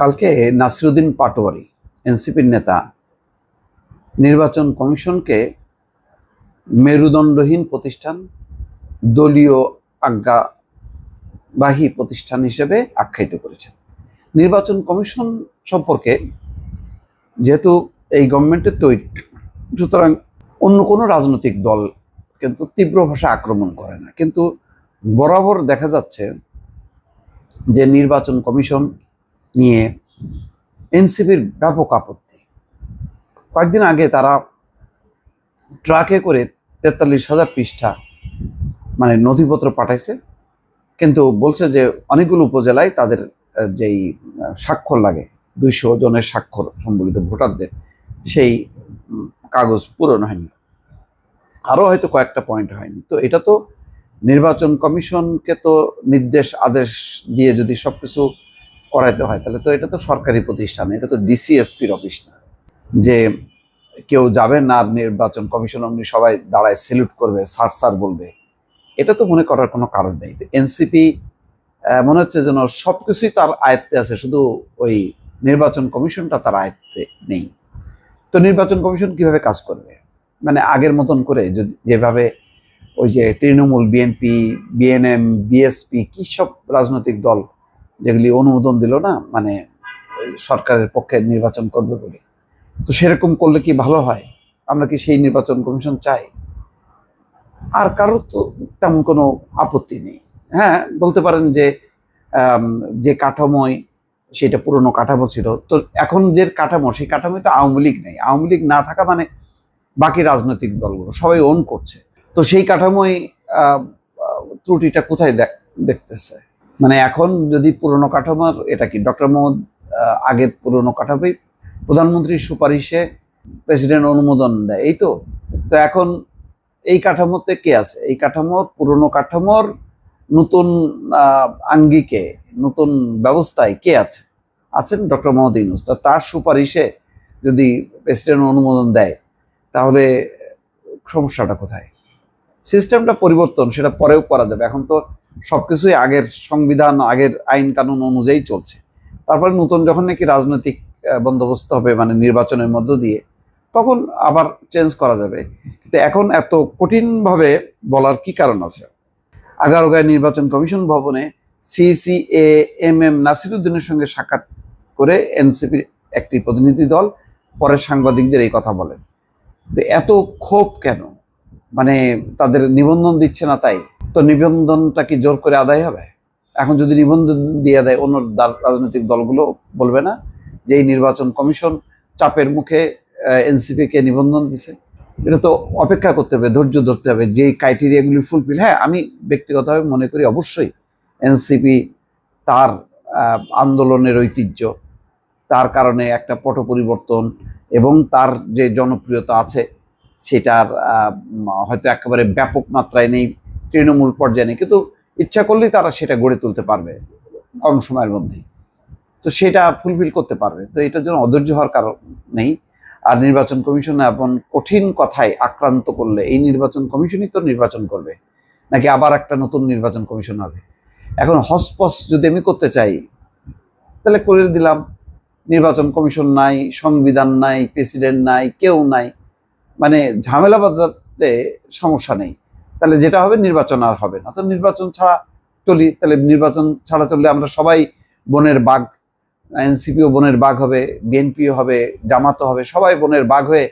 কালকে নাসিরুদ্দিন পাটোয়ারি, এনসিপির নেতা, নির্বাচন কমিশনকে মেরুদণ্ডহীন প্রতিষ্ঠান, দলীয় আজ্ঞাবাহী প্রতিষ্ঠান হিসেবে আখ্যায়িত করেছেন। নির্বাচন কমিশন সম্পর্কে যেহেতু এই গভর্নমেন্টের তৈরি সুতরাং অন্য কোনো রাজনৈতিক দল কিন্তু তীব্র ভাষা আক্রমণ করে না। কিন্তু বরাবর দেখা যাচ্ছে যে নির্বাচন কমিশন নিয়ে এনসিপির ব্যাপক আপত্তি। কয়েকদিন আগে তারা ট্রাকে করে তেতাল্লিশ হাজার পৃষ্ঠা মানে নথিপত্র পাঠাইছে। কিন্তু বলছে যে অনেকগুলো উপজেলায় তাদের যেই স্বাক্ষর লাগে, দুইশো জনের স্বাক্ষর সম্বলিত ভোটারদের, সেই কাগজ পূরণ হয়নি। আরও হয়তো কয়েকটা পয়েন্ট হয়নি। তো এটা তো নির্বাচন কমিশনকে তো নির্দেশ, আদেশ দিয়ে যদি সব কিছু করাইতে হয়, তাহলে তো এটা তো সরকারি প্রতিষ্ঠান, এটা তো ডিসিএসপির অফিস না। যে কেউ যাবে না নির্বাচন, কমিশন অমনি সবাই দাঁড়ায় সেলুট করবে, স্যার স্যার বলবে। এটা তো মনে করার কোনো কারণ নেই। এনসিপি মনে হচ্ছে যেন সব কিছুই তার আয়ত্তে আছে, শুধু ওই নির্বাচন কমিশনটা তার আয়ত্তে নেই। তো নির্বাচন কমিশন কীভাবে কাজ করবে? মানে আগের মতন করে যদি যেভাবে ওই যে তৃণমূল বিএনপি বিএনএম বিএসপি কি সব রাজনৈতিক দল যেগুলি অনুমোদন দিল না মানে সরকারের পক্ষে নির্বাচন করবে বলে। তো সেরকম করলে কি ভালো হয়? আমরা কি সেই নির্বাচন কমিশন চাই? আর কারোর তো তেমন কোনো আপত্তি নেই। হ্যাঁ বলতে পারেন যে যে কাঠামোয় সেটা পুরনো কাঠামো ছিল, তো এখন যে কাঠামো, সেই কাঠামোয় তো আওয়ামী লীগ নেই। আওয়ামী লীগ না থাকা মানে বাকি রাজনৈতিক দলগুলো, সবাই ওন করছে। তো সেই কাঠামোয় ত্রুটিটা কোথায় দেখ- দেখতেছে? মানে এখন যদি পুরনো কাঠামোর, এটা কি ডক্টর মোহাম্মদ আগের পুরনো কাঠামোই প্রধানমন্ত্রীর সুপারিশে প্রেসিডেন্ট অনুমোদন দেয়, এই তো? তো এখন এই কাঠামোতে কে আছে? এই কাঠামোর পুরনো কাঠামোর নতুন আঙ্গিকে, নতুন ব্যবস্থায় কে আছে? আছেন ডক্টর মোহাম্মদ ইউনুস। তা তার সুপারিশে যদি প্রেসিডেন্ট অনুমোদন দেয়, তাহলে সমস্যাটা কোথায়? সিস্টেমটা পরিবর্তন, সেটা পরেও করা যাবে। এখন তো সবকিছুই আগের সংবিধান, আগের আইন কানুন অনুযায়ী চলছে। তারপরে নতুন যখন নাকি রাজনৈতিক বন্দোবস্ত হবে মানে নির্বাচনের মধ্য দিয়ে, তখন আবার চেঞ্জ করা যাবে। কিন্তু এখন এত কঠিনভাবে বলার কি কারণ আছে? আগারোগায় নির্বাচন কমিশন ভবনে সিসিএ এম এম নাসিরুদ্দিনের সঙ্গে সাক্ষাৎ করে এনসিপির একটি প্রতিনিধি দল পরে সাংবাদিকদের এই কথা বলেন। তো এত ক্ষোভ কেন? মানে তাদের নিবন্ধন দিচ্ছে না তাই? তো নিবন্ধনটা কি জোর করে আদায় হবে? এখন যদি নিবন্ধন দিয়ে দেয়, অন্য রাজনৈতিক দলগুলো বলবে না যে এই নির্বাচন কমিশন চাপের মুখে এনসিপি কে নিবন্ধন দিছে? এটা তো অপেক্ষা করতে হবে, ধৈর্য ধরতে হবে। যে ক্রাইটেরিয়াগুলি ফুলফিল হ্যাঁ আমি ব্যক্তিগতভাবে মনে করি অবশ্যই এনসিপি তার আন্দোলনের ঐতিহ্য, তার কারণে একটা পট পরিবর্তন এবং তার যে জনপ্রিয়তা আছে, সেটার হয়তো একেবারে ব্যাপক মাত্রায় নেই। তৃণমূল পর্যায়ে নেই, কিন্তু ইচ্ছা করলেই তারা সেটা গড়ে তুলতে পারবে কম সময়ের মধ্যে তো সেটা ফুলফিল করতে পারবে। তো এটার জন্য অধৈর্য হওয়ার কারণ নেই। আর নির্বাচন কমিশন এমন কঠিন কথায় আক্রান্ত করলে, এই নির্বাচন কমিশনই তো নির্বাচন করবে, নাকি আবার একটা নতুন নির্বাচন কমিশন হবে? এখন হসপস যদি আমি করতে চাই, তাহলে করে দিলাম। নির্বাচন কমিশন নাই, সংবিধান নাই, প্রেসিডেন্ট নাই, কেউ নাই। মানে ঝামেলা বাঁধাতে সমস্যা নেই। তাহলে যেটা হবে নির্বাচন আর হবে না। তো নির্বাচন ছাড়া চলি, তাহলে নির্বাচন ছাড়া চললে আমরা সবাই বনের বাঘ, এনসিপিও বনের বাঘ হবে, বিএনপিও হবে, জামাতও হবে, সবাই বনের বাঘ হয়ে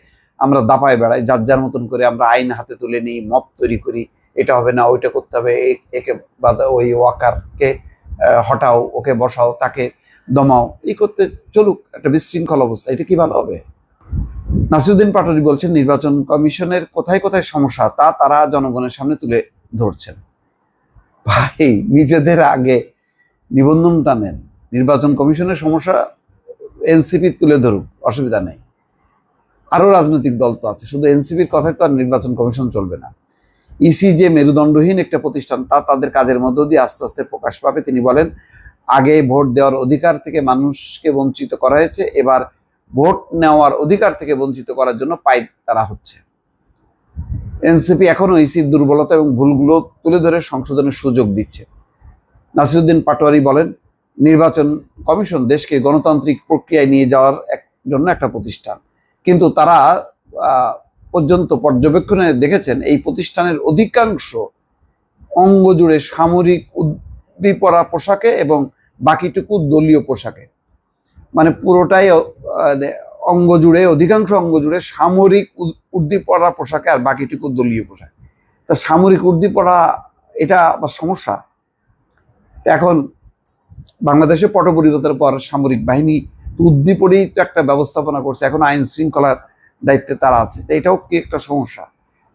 আমরা দাপায় বেড়াই, যার যার মতন করে আমরা আইন হাতে তুলে নিই মপ তৈরি করি, এটা হবে না, ওইটা করতে হবে একে বাধা ওই ওয়াকারকে হটাও, ওকে বসাও, তাকে দমাও, এই করতে চলুক, একটা বিশৃঙ্খল অবস্থা, এটা কি ভালো হবে? নাসিরুদ্দিন পাটোয়ারি বলছেন, নির্বাচন কমিশনের কোথায় কোথায় সমস্যা, তা তারা জনগণের সামনে তুলে ধরছেন। ভাই, নিজেদের আগে নিবন্ধনটা নেন। নির্বাচন কমিশনের সমস্যা এনসিপি তুলে ধরুক, অসুবিধা নেই। আরও রাজনৈতিক দল তো আছে, শুধু এনসিপির কথায় তো আর নির্বাচন কমিশন চলবে না। ইসি যে মেরুদণ্ডহীন একটা প্রতিষ্ঠান, তা তাদের কাজের মধ্য দিয়ে আস্তে আস্তে প্রকাশ পাবে। তিনি বলেন, আগে ভোট দেওয়ার অধিকার থেকে মানুষকে বঞ্চিত করা হয়েছে, এবার ভোট নেওয়ার অধিকার থেকে বঞ্চিত করার জন্য পাই তারা হচ্ছে। এনসিপি এখনও ইসির দুর্বলতা এবং ভুলগুলো তুলে ধরে সংশোধনের সুযোগ দিচ্ছে। নাসিরুদ্দিন পাটোয়ারি বলেন, নির্বাচন কমিশন দেশকে গণতান্ত্রিক প্রক্রিয়ায় নিয়ে যাওয়ার এক জন্য একটা প্রতিষ্ঠান। কিন্তু তারা পর্যন্ত পর্যবেক্ষণে দেখেছেন এই প্রতিষ্ঠানের অধিকাংশ অঙ্গ জুড়ে সামরিক উদ্দীপনা পোশাকে এবং বাকিটুকু দলীয় পোশাকে। পুরোটাই আহ, অঙ্গ জুড়ে অধিকাংশ অঙ্গ জুড়ে সামরিক উদ- উদ্দীপনা পোশাকে আর বাকিটুকু দলীয় পোশাক। তা সামরিক উদ্দীপনা এটা আবার সমস্যা। এখন বাংলাদেশে পট পরিবর্তনের পর সামরিক বাহিনী উদ্দীপনেই তো একটা ব্যবস্থাপনা করছে এখন আইন শৃঙ্খলার দায়িত্বে তারা আছে। তো এটাও কি একটা সমস্যা?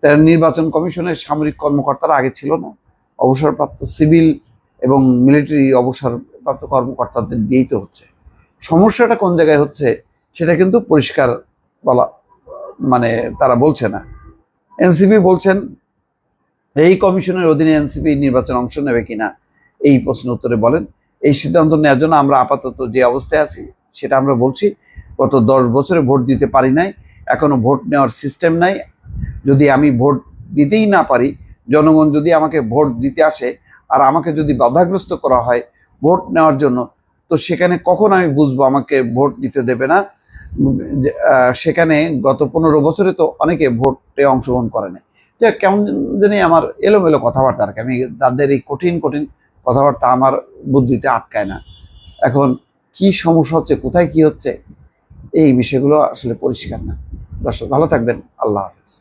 তারা নির্বাচন কমিশনের সামরিক কর্মকর্তারা আগে ছিল না। অবসরপ্রাপ্ত সিভিল এবং মিলিটারি অবসরপ্রাপ্ত কর্মকর্তাদের দিয়েই তো হচ্ছে। সমস্যাটা কোন জায়গায় হচ্ছে সেটা কিন্তু পরিষ্কার বলা মানে তারা বলছে না। এনসিপি বলছেন, এই কমিশনের অধীনে এনসিপি নির্বাচনে অংশ নেবে কিনা, এই প্রশ্ন উত্তরে বলেন। এই সিদ্ধান্ত নেওয়ার জন্য আমরা আপাতত যে অবস্থায় আছি সেটা আমরা বলছি, গত দশ বছরে ভোট দিতে পারি নাই, এখনও ভোট নেওয়ার সিস্টেম নাই। যদি আমি ভোট দিতেই না পারি, জনগণ যদি আমাকে ভোট দিতে আসে, আর আমাকে যদি বাধাগ্রস্ত করা হয়, ভোট নেওয়ার জন্য তো সেখানে কখন আমি বুঝব? আমাকে ভোট দিতে দেবে না। সেখানে গত পনেরো বছরে তো অনেকে ভোটে অংশগ্রহণ করে না যে, কেমন জানি আমার এলোমেলো কথাবার্তা আর কি। আমি তাদের এই কঠিন কঠিন কথাবার্তা আমার বুদ্ধিতে আটকায় না। এখন কি সমস্যা হচ্ছে? কোথায় কি হচ্ছে? এই বিষয়গুলো আসলে পরিষ্কার না। দর্শক, ভালো থাকবেন। আল্লাহ হাফেজ।